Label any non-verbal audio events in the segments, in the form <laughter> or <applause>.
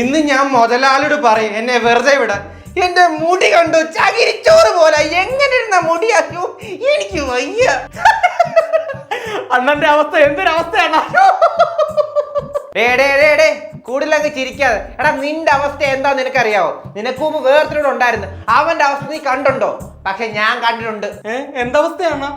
ഇന്ന് ഞാൻ മുതലാളിയോട് പറയും എന്നെ വെറുതെ വിടാൻ എന്റെ മുടി കണ്ടു ചകിരിച്ചോറ് പോലെ എങ്ങനെ ഇരുന്ന മുടിയാക്കൂ? എനിക്ക് വയ്യ. അണ്ണന്റെ അവസ്ഥ എന്തൊരവസ്ഥയാണ്? ഡേ അങ്ങ് ചിരിക്കാതെ. എടാ നിന്റെ അവസ്ഥ എന്താ നിനക്കറിയാവോ? നിനക്ക് മുമ്പ് വേറൊരുത്തരോട് ഉണ്ടായിരുന്നു. അവന്റെ അവസ്ഥ നീ കണ്ടുണ്ടോ? പക്ഷെ ഞാൻ കണ്ടിട്ടുണ്ട്. എന്തവസ്ഥയാണ്?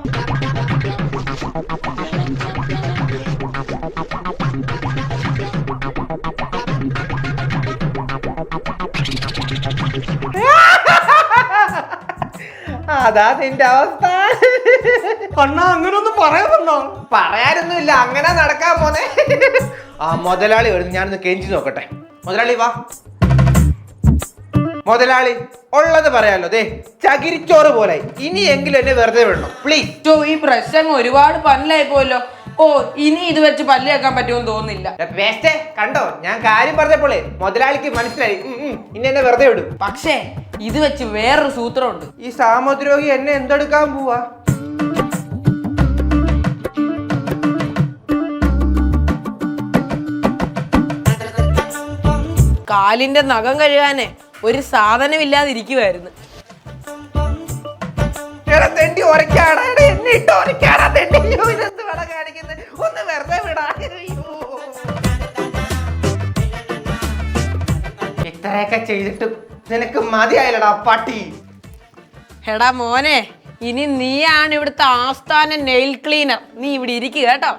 അതാ നിന്റെ അവസ്ഥ. അണ്ണാ അങ്ങനെ ഒന്ന് പറയാനൊന്നും ഇല്ല അങ്ങനെ നടക്കാൻ പോന്നെ. ആ മുതലാളി വരുന്നു ഞാനൊന്ന് കെഞ്ചി നോക്കട്ടെ. മുതലാളി വാ. മുതലാളി ഉള്ളത് പറയാലോ ദേ ചകിരിച്ചോറ് പോലെ. ഇനിയെങ്കിലും എന്നെ വെറുതെ വിടണം. പ്ലീസ് ചോ ഈ പ്രശ്നം അങ്ങ് ഒരുപാട് പല്ലായി പോലോ ഓ ഇനി ഇത് വെച്ച് പല്ല് കേൾക്കാൻ പറ്റുമെന്ന് തോന്നുന്നില്ല. വേസ്റ്റേ കണ്ടോ? ഞാൻ കാര്യം പറഞ്ഞപ്പോളേ മുതലാളിക്ക് മനസ്സിലായി. ഉം, ഉം, ഇനി എന്നെ വെറുതെ വിടും. പക്ഷേ ഇത് വെച്ച് വേറൊരു സൂത്രമുണ്ട്. ഈ സാമുദ്രോഗി എന്നെ എന്തെടുക്കാൻ പോവാ? കാലിന്റെ നഖം കഴുകാനെ ഒരു സാധനം ഇല്ലാതിരിക്കുവായിരുന്നു തെണ്ടി എന്നെ ഇട്ട് തെണ്ടി ഇതെന്ത്? ഒന്ന് വെറുതെ വിടാ. അയ്യോ. ഇത്രയൊക്കെ ചെയ്തിട്ടും നിനക്ക് മതിയായില്ലടാ പട്ടി. എടാ മോനെ ഇനി നീയാണ് ഇവിടുത്തെ ആസ്ഥാന നെയിൽ ക്ലീനർ നീ ഇവിടെ ഇരിക്കുക കേട്ടോ.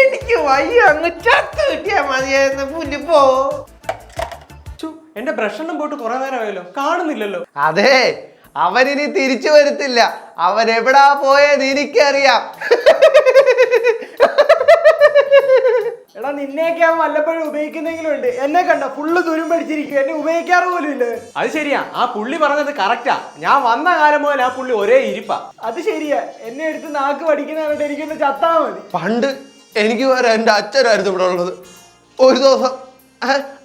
എനിക്ക് വയ്യ അങ്ങ് ചത്ത് കിട്ടിയാ മതിയായിരുന്നു പുല്ല് പോ. ചു, എന്റെ ബ്രഷ് എണ്ണം പോയിട്ട് കുറെ നേരമായല്ലോ കാണുന്നില്ലല്ലോ. അതെ അവനിനി തിരിച്ചു വരത്തില്ല. അവൻ എവിടാ പോയത് എനിക്കറിയാം. എടാ നിന്നെയൊക്കെ അവൻ വല്ലപ്പോഴും ഉപയോഗിക്കുന്നെങ്കിലും ഉണ്ട് എന്നെ കണ്ട ഫുള്ള് ദുരും പഠിച്ചിരിക്കും എന്നെ ഉപയോഗിക്കാറ് പോലും ഇല്ല അത് ശരിയാ. ആ പുള്ളി പറഞ്ഞത് കറക്റ്റാ ഞാൻ വന്ന കാലം മുതൽ ആ പുള്ളി ഒരേ ഇരിപ്പാ. അത് ശരിയാ. എന്നെ എടുത്ത് നാക്ക് പഠിക്കുന്ന കണ്ടിട്ട് എനിക്കൊന്ന് ചത്താ മതി. പണ്ട് എനിക്ക് വേറെ എന്റെ അച്ഛനായിരുന്നു ഇവിടെ ഉള്ളത്. ഒരു ദിവസം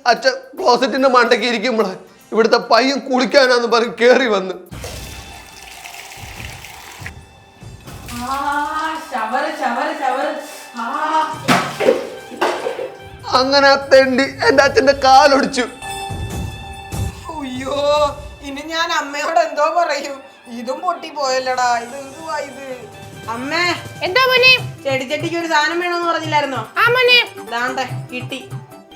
അച്ഛൻ ക്ലോസറ്റിന്റെ മണ്ടയ്ക്ക് ഇരിക്കുമ്പോൾ ഇവിടുത്തെ പയ്യൻ കുളിക്കാനാന്ന് പറഞ്ഞ് കേറി വന്ന്. അങ്ങനെ ആ തെണ്ടി എന്റെ അച്ഛന്റെ കാലൊടിച്ചു. അയ്യോ ഇനി ഞാൻ അമ്മയോട് എന്തോ പറയൂ. ഇതും പൊട്ടി പോയല്ലടാ ഇത് ഇതുവാ ഇത്? അമ്മേ എന്താ മോനെ? ചെടിച്ചട്ടിക്ക് ഒരു സാധനം വേണമെന്ന് പറഞ്ഞില്ലായിരുന്നോ? ആ മോനെ. ദാണ്ടെ കിട്ടി.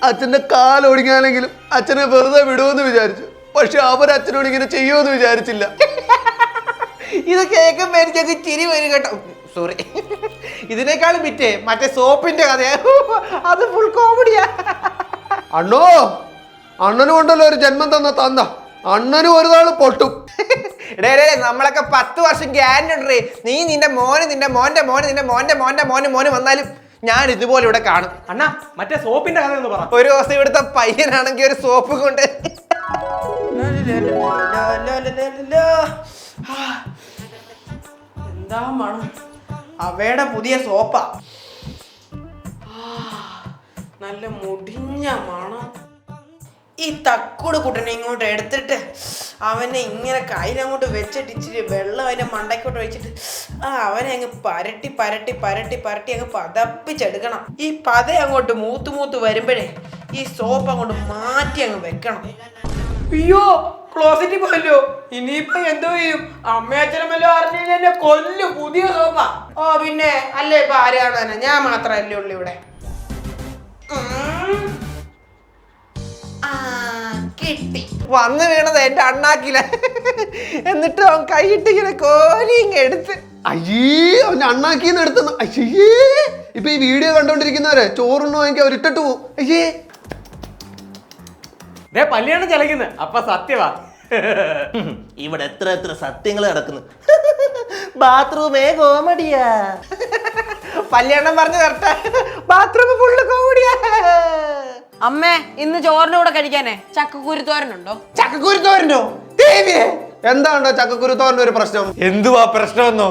അച്ഛന്റെ കാലൊടിഞ്ഞാലെങ്കിലും അച്ഛനെ വെറുതെ വിടുമെന്ന് വിചാരിച്ചു. പക്ഷെ അവർ അച്ഛനോട് ഇങ്ങനെ ചെയ്യുമെന്ന് വിചാരിച്ചില്ല. <laughs> ഇത് കേൾക്കുമ്പോ എനിക്കൊക്കെ ചിരി വരും കേട്ടോ. സോറി <laughs> ഇതിനേക്കാളും വിറ്റേ മറ്റേ സോപ്പിന്റെ കഥയാ. അത് ഫുൾ കോമഡിയാ <laughs> അണ്ണോ അണ്ണനും ഉണ്ടല്ലോ ഒരു ജന്മം തന്ന തന്ന അണ്ണനും ഒരു നാൾ പൊട്ടും. ഡേ ഡേ ഡേ, നമ്മളൊക്കെ പത്ത് വർഷം ഗ്യാരണ്ടി ഉണ്ടേ നീ നിന്റെ മോന് നിന്റെ മോന്റെ മോന് നിന്റെ മോന്റെ മോന്റെ മോന് മോന് വന്നാലും ഞാൻ ഇതുപോലെ ഇവിടെ കാണും. അണ്ണാ മറ്റേ സോപ്പിന്റെ കഥ എന്ന് പറ. ഒരു ദിവസം ഇവിടുത്തെ പയ്യനാണെങ്കിൽ ഒരു സോപ്പ് കൊണ്ട്. <laughs> എന്താ മണം? അവയുടെ പുതിയ സോപ്പ. നല്ല മുടിഞ്ഞ മണം. ഈ തക്കുട് കുട്ടനെ ഇങ്ങോട്ട് എടുത്തിട്ട് അവനെ ഇങ്ങനെ കയ്യിലങ്ങോട്ട് വെച്ചിട്ട് വെള്ളം അവന്റെ മണ്ടയ്ക്കോട്ട് ഒഴിച്ചിട്ട് ആ അവനെ അങ്ങ് പരട്ടി പരട്ടി പരട്ടി പരട്ടി അങ്ങ് പതപ്പിച്ചെടുക്കണം. ഈ പത അങ്ങോട്ട് മൂത്ത് മൂത്ത് വരുമ്പോഴേ ഈ സോപ്പ് അങ്ങോട്ട് മാറ്റി അങ്ങ് വെക്കണം. അയ്യോ ക്ലോസറ്റിൽ പോയല്ലോ. ഇനിയിപ്പോ എന്തോ ചെയ്യും? അമ്മയച്ചനമല്ലോ അറിഞ്ഞു എന്നെ കൊല്ലും പുതിയ സോഫ. ഓ പിന്നെ അല്ലേ ഇപ്പൊ ആരാണ് തന്നെ ഞാൻ മാത്രല്ലേ ഉള്ളു ഇവിടെ. കിട്ടി. വന്ന് വീണത് എന്റെ അണ്ണാക്കില എന്നിട്ട് അവൻ കൈയിട്ടിങ്ങനെ കോലിങ് എടുത്ത്. അയ്യേ അവൻ അണ്ണാക്കിന്ന് എടുത്തു അയ്യേ ഇപ്പൊ ഈ വീഡിയോ കണ്ടോണ്ടിരിക്കുന്നവരെ ചോറുണ്ണു വാങ്ങിക്കാൻ അവരിട്ടിട്ട് പോവും പോകും അയ്യേ. ദേ പല്ലിയാണ് ചലക്കുന്നത്. അപ്പൊ സത്യവാ. ഇവിടെ എത്ര എത്ര സത്യങ്ങൾ നടക്കുന്നു ബാത്റൂമേ കോമഡിയാ. പല്ലിയണ്ണം പറഞ്ഞു തരട്ടെ. ബാത്റൂം ഫുള്ള് കോമഡിയാ. അമ്മേ ഇന്ന് ചോറിന്റെ കൂടെ കഴിക്കാനേ ചക്കക്കുരുത്തോരനുണ്ടോ ചക്കക്കുരുത്തോരനോ ദേവിയെ. എന്താണ്ടോ ചക്കക്കുരുത്തോരന്റെ ഒരു പ്രശ്നം? എന്തുവാ പ്രശ്നമെന്നോ?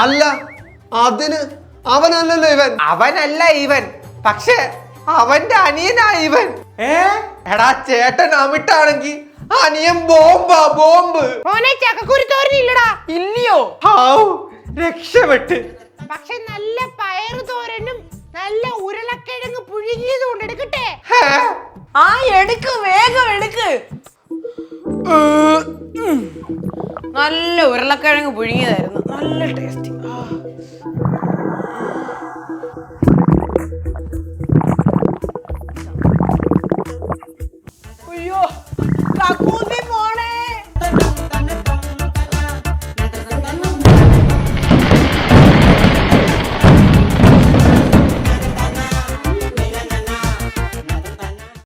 അല്ല അതിന് അവനല്ലല്ലോ ഇവൻ. അവനല്ല ഇവൻ. പക്ഷേ അവന്റെ അനിയനാ ഇവൻ. ഏ? എടാ ചേട്ടൻ അമിട്ടാണെങ്കി അനിയൻ ബോംബാ ബോംബ്. മോനെ ചക്കക്കുരു തോരനില്ലടാ ഇല്ലയോ? ഹാവ് രക്ഷപ്പെട്ട്. പക്ഷെ നല്ല പയറ് തോരനും നല്ല ഉരുളക്കിഴങ്ങ് പുഴുങ്ങിയത് കൊണ്ട് എടുക്കട്ടെ. ആ എടുക്ക് വേഗം എടുക്ക്. നല്ല ഉരുളക്കിഴങ്ങ് പുഴുങ്ങിയതായിരുന്നു. നല്ല ടേസ്റ്റ്